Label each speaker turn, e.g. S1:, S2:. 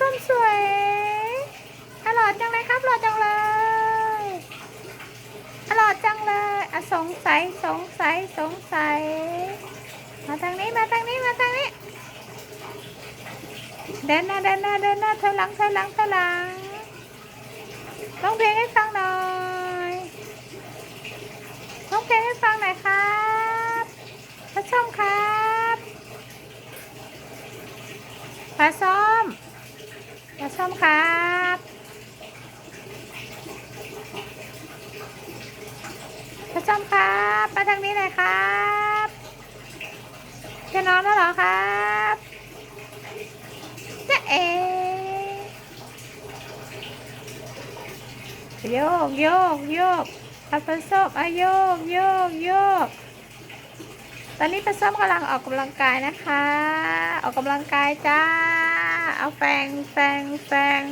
S1: ส้มสวยอร่อยจังเลยครับอร่อยจังเลยอร่อยจังเลยอะสงสัยสงสัยสงสัย มาทางนี้มาทางนี้มาทางนี้ เดินหน้าเดินหน้าเดินหน้าถอยหลังถอยหลังถอยหลังร้องเพลงให้ฟังหน่อยร้องเพลงให้ฟังหน่อยครับพระส้มครับพระส้ม พระส้มครับพระส้มครับมาทางนี้หน่อยครับจะนอนแล้วเหรอครับจะเอโยกโยกโยกเอาพระส้มอาโยกโยกโยกตอนนี้ปลาส้มกำลังออกกำลังกายนะคะ ออกกำลังกายจ้า เอาแฟงแฟงแฟง